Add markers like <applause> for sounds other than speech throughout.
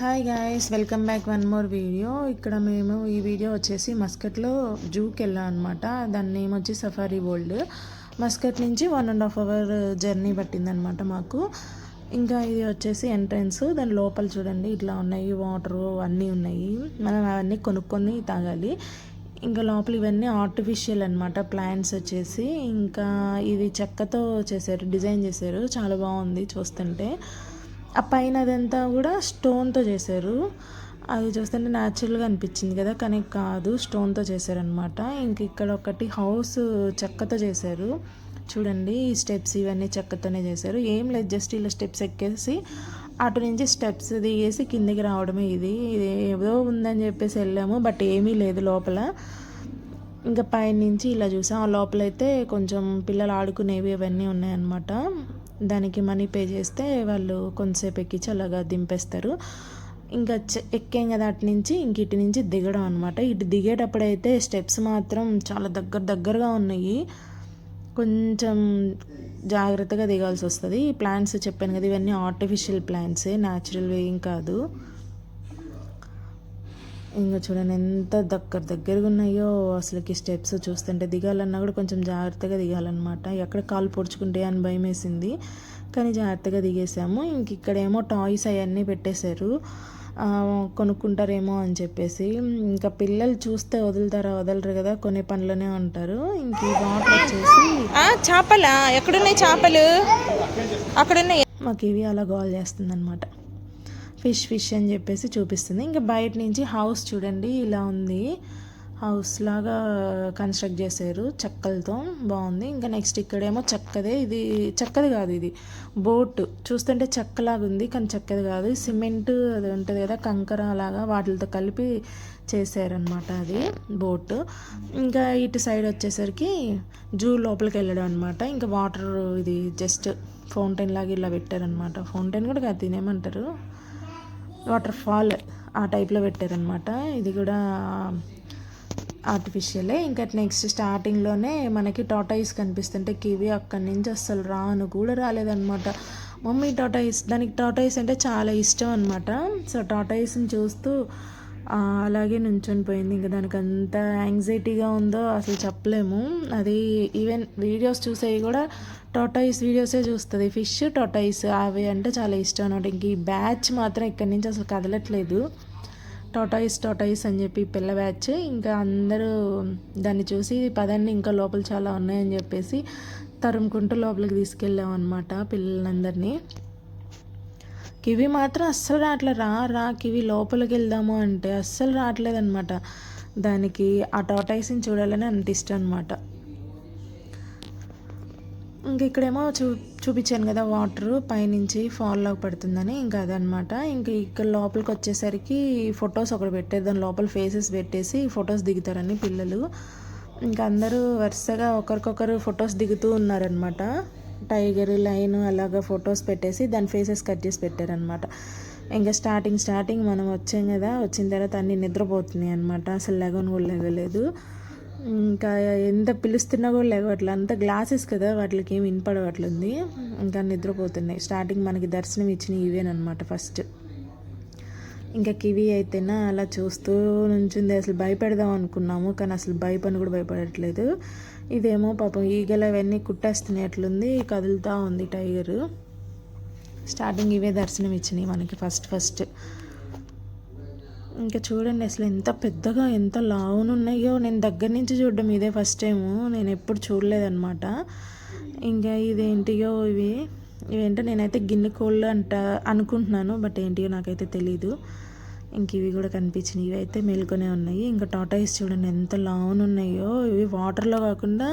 Hi guys welcome back one more video ఇక్కడ మేము ఈ వీడియో వచ్చేసి మస్కట్లో జూకి వెళ్ళాం అనమాట దాని నేమ్ వచ్చి సఫారీ వరల్డ్ మస్కట్ నుంచి one and half hour journey పట్టిందనమాట మాకు. ఇంకా ఇది వచ్చేసి ఎంట్రన్స్ దాని లోపల చూడండి ఇట్లా ఉన్నాయి వాటర్ అన్నీ ఉన్నాయి. మనం అవన్నీ కొనుక్కొని తాగాలి. ఇంకా లోపల ఇవన్నీ ఆర్టిఫిషియల్ అనమాట ప్లాంట్స్ వచ్చేసి. ఇంకా ఇది చెక్కతో చేశారు డిజైన్ చేశారు. చాలా బాగుంది చూస్తుంటే. ఆ పైన అదంతా కూడా స్టోన్తో చేశారు. అది చూస్తుంటే న్యాచురల్గా అనిపించింది కదా కానీ కాదు స్టోన్తో చేశారనమాట ఇంక ఇక్కడ ఒకటి హౌస్ చెక్కతో చేశారు. చూడండి ఈ స్టెప్స్ ఇవన్నీ చెక్కతోనే చేశారు. ఏం లేదు జస్ట్ ఇలా స్టెప్స్ ఎక్కేసి అటు నుంచి స్టెప్స్ దిగేసి కిందికి రావడమే ఇది. ఇది ఏదో ఉందని చెప్పేసి వెళ్ళాము బట్ ఏమీ లేదు లోపల. ఇంకా పైనుంచి ఇలా చూసాం. ఆ లోపలైతే కొంచెం పిల్లలు ఆడుకునేవి అవన్నీ ఉన్నాయన్నమాట. దానికి మనీ పే చేస్తే వాళ్ళు కొంతసేపు ఎక్కించి అలాగా దింపేస్తారు. ఇంకా చె- ఎక్కాం కదా అటు నుంచి ఇంక ఇటు నుంచి దిగడం అనమాట ఇటు దిగేటప్పుడైతే స్టెప్స్ మాత్రం చాలా దగ్గర దగ్గరగా ఉన్నాయి. కొంచెం జాగ్రత్తగా దిగాల్సి వస్తుంది. ఈ ప్లాంట్స్ చెప్పాను కదా ఇవన్నీ ఆర్టిఫిషియల్ ప్లాంట్సే న్యాచురల్ వేయింగ్ కాదు. ఇంకా చూడండి ఎంత దగ్గర దగ్గరగా ఉన్నాయో అసలుకి స్టెప్స్ చూస్తుంటే దిగాలన్నా కూడా కొంచెం జాగ్రత్తగా దిగాలన్నమాట. ఎక్కడ కాలు పొడుచుకుంటే అని భయం వేసింది కానీ జాగ్రత్తగా దిగేసాము. ఇంక ఇక్కడేమో టాయ్స్ అవన్నీ పెట్టేశారు. కొనుక్కుంటారేమో అని చెప్పేసి. ఇంకా పిల్లలు చూస్తే వదులుతారా వదలరు కదా కొనే పనిలోనే ఉంటారు. ఇంక వాటర్ వచ్చేసి చేపలా? ఎక్కడున్నాయి చేపలు? అక్కడున్నాయి. మాకు ఇవి అలా గోల్ చేస్తుంది అనమాట ఫిష్ ఫిష్ అని చెప్పేసి చూపిస్తుంది. ఇంకా బయట నుంచి హౌస్ చూడండి ఇలా ఉంది. హౌస్ లాగా కన్స్ట్రక్ట్ చేశారు చెక్కలతో బాగుంది. ఇంకా నెక్స్ట్ ఇక్కడేమో చెక్కదే ఇది చెక్కది కాదు ఇది. బోట్ చూస్తుంటే చెక్కలాగా ఉంది కానీ చెక్కది కాదు. సిమెంట్ అది ఉంటుంది కదా కంకర లాగా వాటితో కలిపి చేశారనమాట అది బోట్. ఇంకా ఇటు సైడ్ వచ్చేసరికి జూ లోపలికి వెళ్ళడం అనమాట ఇంకా వాటర్ ఇది జస్ట్ ఫౌంటైన్ లాగా ఇలా పెట్టారనమాట ఫౌంటైన్ కూడా కాదు తినేమంటారు వాటర్ ఫాల్ ఆ టైప్లో పెట్టారనమాట ఇది కూడా ఆర్టిఫిషియలే. ఇంకా నెక్స్ట్ స్టార్టింగ్లోనే మనకి టాటాయిస్ కనిపిస్తుంటే కివి అక్కడి నుంచి అస్సలు రాను కూడా రాలేదనమాట మమ్మీ టాటాయిస్ దానికి టాటాయిస్ అంటే చాలా ఇష్టం అనమాట సో టాటాయిస్ని చూస్తూ అలాగే నుంచొని పోయింది. ఇంకా దానికి అంత యాంగ్జైటీగా ఉందో అసలు చెప్పలేము. అది ఈవెన్ వీడియోస్ చూసేవి కూడా టోటాయిస్ వీడియోసే చూస్తుంది. ఫిష్ టోటాయిస్ అవి అంటే చాలా ఇష్టం అనమాట ఇంక ఈ బ్యాచ్ మాత్రం ఇక్కడి నుంచి అసలు కదలట్లేదు. టోటాయిస్ టోటాయిస్ అని చెప్పి పిల్ల బ్యాచ్ ఇంకా అందరూ దాన్ని చూసి పదండి ఇంకా లోపల చాలా ఉన్నాయని చెప్పేసి తరుముకుంటూ లోపలికి తీసుకెళ్ళాం అనమాట పిల్లలందరినీ. కివి మాత్రం అస్సలు రావట్లే. రా రా కివి లోపలికి వెళ్దాము అంటే అస్సలు రావట్లేదు అనమాట దానికి ఆ టోటాయిస్ని చూడాలని అంత ఇష్టం అనమాట ఇంక ఇక్కడేమో చూ చూపించాను కదా వాటర్ పైనుంచి ఫాల్ లాగా పడుతుందని ఇంకా అదనమాట. ఇంక ఇక్కడ లోపలికి వచ్చేసరికి ఫొటోస్ ఒకటి పెట్టారు. దాని లోపల ఫేసెస్ పెట్టేసి ఫొటోస్ దిగుతారని పిల్లలు. ఇంకా అందరూ వరుసగా ఒకరికొకరు ఫొటోస్ దిగుతూ ఉన్నారనమాట. టైగర్ లైన్ అలాగా ఫొటోస్ పెట్టేసి దాని ఫేసెస్ కట్ చేసి పెట్టారనమాట. ఇంకా స్టార్టింగ్ స్టార్టింగ్ మనం వచ్చాం కదా వచ్చిన తర్వాత అన్ని నిద్రపోతున్నాయి అనమాట అసలు లెగన్ కూడా లెగలేదు ఇంకా ఎంత పిలుస్తున్నా కూడా లేవట్లే అంత గ్లాసెస్ కదా వాటికి ఏమి వినపడవట్లుంది. ఇంకా నిద్రపోతున్నాయి. స్టార్టింగ్ మనకి దర్శనం ఇచ్చిన ఇవేనమాట ఫస్ట్ ఇంకా కివి అయితేనా అలా చూస్తూ నుంచింది. అసలు భయపెడదాం అనుకున్నాము కానీ అసలు భయపని కూడా భయపడట్లేదు. ఇదేమో పాపం ఈగలు అవన్నీ కుట్టేస్తున్నాయి అట్లుంది. కదులుతూ ఉంది టైగరు స్టార్టింగ్ ఇవే దర్శనం ఇచ్చినాయి మనకి ఫస్ట్ ఫస్ట్ ఇంకా చూడండి అసలు ఎంత పెద్దగా ఎంత లావునున్నాయో నేను దగ్గర నుంచి చూడడం ఇదే ఫస్ట్ టైము నేను ఎప్పుడు చూడలేదన్నమాట. ఇంకా ఇదేంటియో ఇవి? ఇవేంటో నేనైతే గిన్నె కోళ్ళు అంట అనుకుంటున్నాను బట్ ఏంటియో నాకైతే తెలీదు. ఇంక ఇవి కూడా కనిపించినాయి. ఇవి అయితే మేల్కొనే ఉన్నాయి. ఇంకా టాటాయిస్ చూడండి ఎంత లావును ఉన్నాయో ఇవి వాటర్లో కాకుండా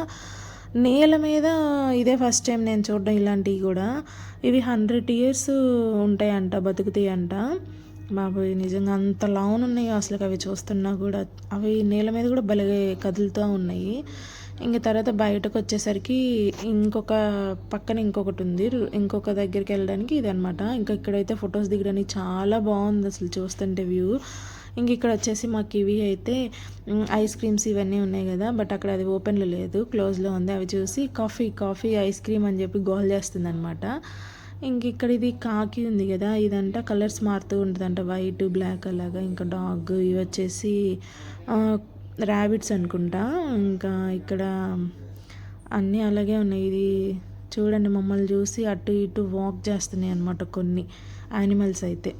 నేల మీద ఇదే ఫస్ట్ టైం నేను చూడడం ఇలాంటివి కూడా. ఇవి హండ్రెడ్ ఇయర్స్ ఉంటాయంట అంట బాబోయ్ నిజంగా అంత లావున ఉన్నాయి అసలు అవి చూస్తున్నా కూడా. అవి నేల మీద కూడా భలే కదులుతూ ఉన్నాయి. ఇంక తర్వాత బయటకు వచ్చేసరికి ఇంకొక పక్కన ఇంకొకటి ఉంది. ఇంకొక దగ్గరికి వెళ్ళడానికి ఇది అనమాట ఇంకా ఇక్కడైతే ఫొటోస్ దిగడానికి చాలా బాగుంది అసలు చూస్తుంటే వ్యూ. ఇంక ఇక్కడ వచ్చేసి మాకు ఇవి అయితే ఐస్ క్రీమ్స్ ఇవన్నీ ఉన్నాయి కదా బట్ అక్కడ అది ఓపెన్లో లేదు. క్లోజ్లో ఉంది. అవి చూసి కాఫీ కాఫీ ఐస్ క్రీమ్ అని చెప్పి గోల్ చేస్తుంది అనమాట ఇంక ఇక్కడ ఇది కాకి ఉంది కదా ఇదంట కలర్స్ మారుతూ ఉంటుందంట. వైట్ బ్లాక్ అలాగా. ఇంకా డాగ్ ఇవి వచ్చేసి ర్యాబిట్స్ అనుకుంటా. ఇంకా ఇక్కడ అన్నీ అలాగే ఉన్నాయి. ఇది చూడండి మమ్మల్ని చూసి అటు ఇటు వాక్ చేస్తున్నాయి అనమాట కొన్ని యానిమల్స్ అయితే.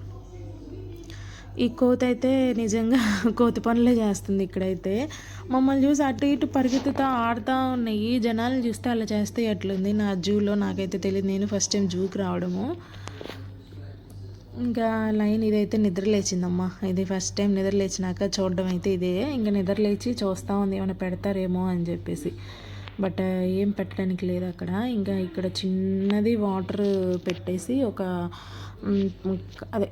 ఈ కోత అయితే నిజంగా <laughs> కోతి పనులే చేస్తుంది ఇక్కడైతే. మమ్మల్ని చూసి అటు ఇటు పరిగెత్తుతూ ఆడుతూ ఉన్నాయి. జనాలు చూస్తే అలా చేస్తే ఎట్లుంది? నా జూలో నాకైతే తెలియదు నేను ఫస్ట్ టైం జూకి రావడము. ఇంకా లైన్ ఇదైతే నిద్ర లేచిందమ్మా. ఇది ఫస్ట్ టైం నిద్ర లేచినాక చూడడం అయితే ఇదే. ఇంకా నిద్ర లేచి చూస్తూ ఉంది ఏమైనా పెడతారేమో అని చెప్పేసి. బట్ ఏం పెట్టడానికి లేదు అక్కడ. ఇంకా ఇక్కడ చిన్నది వాటర్ పెట్టేసి ఒక అదే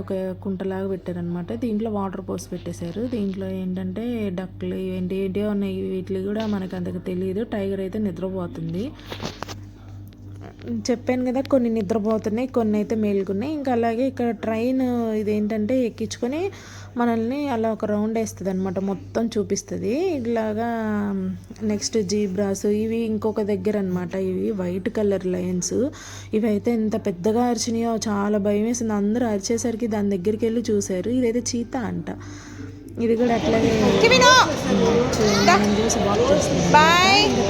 ఒక కుంటలాగా పెట్టారనమాట దీంట్లో వాటర్ పోసి పెట్టేశారు. దీంట్లో ఏంటంటే డక్లు ఏంటి ఏంటో ఉన్నాయి. వీటికి కూడా మనకు అంతగా తెలియదు టైగర్ అయితే నిద్రపోతుంది. చెప్పాను కదా కొన్ని నిద్రపోతున్నాయి కొన్ని అయితే మేలుకున్నాయి. ఇంకా అలాగే ఇక్కడ ట్రైన్ ఇదేంటంటే ఎక్కించుకొని మనల్ని అలా ఒక రౌండ్ వేస్తుంది అనమాట మొత్తం చూపిస్తుంది. ఇలాగా నెక్స్ట్ జీబ్రాస్ ఇవి ఇంకొక దగ్గర అనమాట ఇవి వైట్ కలర్ లైన్స్. ఇవి అయితే ఎంత పెద్దగా అరిచినాయో చాలా భయం వేసింది. అందరూ అరిచేసరికి దాని దగ్గరికి వెళ్ళి చూశారు. ఇదైతే చీత అంట. ఇది కూడా అట్లాగే చూసి వాక్ చేస్తుంది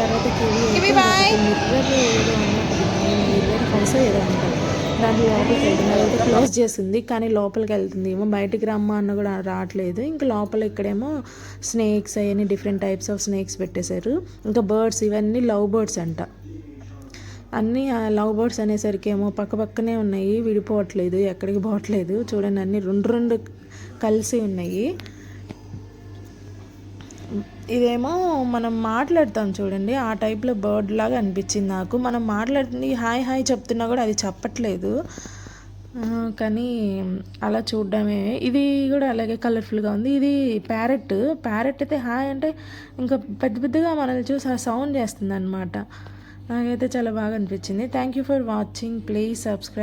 తర్వాత కివి కివి బాయ్ మిర్రర్ ఏదో ఉన్నట్టు హౌస్ ఏదో ఉంటుంది దాంట్లో లోపలికి క్లోజ్ చేసింది కానీ లోపలికి వెళ్తుంది ఏమో బయటికి రమ్మ అన్న కూడా రావట్లేదు. ఇంకా లోపల ఇక్కడేమో స్నేక్స్ అవన్నీ డిఫరెంట్ టైప్స్ ఆఫ్ స్నేక్స్ పెట్టేశారు. ఇంకా బర్డ్స్ ఇవన్నీ లవ్ బర్డ్స్ అంట. అన్నీ ఆ లవ్ బర్డ్స్ అనేసరికి ఏమో పక్క పక్కనే ఉన్నాయి విడిపోవట్లేదు ఎక్కడికి పోవట్లేదు. చూడండి అన్నీ రెండు రెండు కలిసి ఉన్నాయి. ఇదేమో మనం మాట్లాడతాం చూడండి. ఆ టైప్లో బర్డ్ లాగా అనిపించింది నాకు. మనం మాట్లాడుతుంది హాయ్ హాయ్ చెప్తున్నా కూడా అది చెప్పట్లేదు. కానీ అలా చూడడమే. ఇది కూడా అలాగే కలర్ఫుల్గా ఉంది. ఇది ప్యారెట్. ప్యారెట్ అయితే హాయ్ అంటే ఇంకా పెద్ద పెద్దగా మనల్ని చూసి ఆ సౌండ్ చేస్తుంది అనమాట నాకైతే చాలా బాగా అనిపించింది. Thank you for watching. Please subscribe.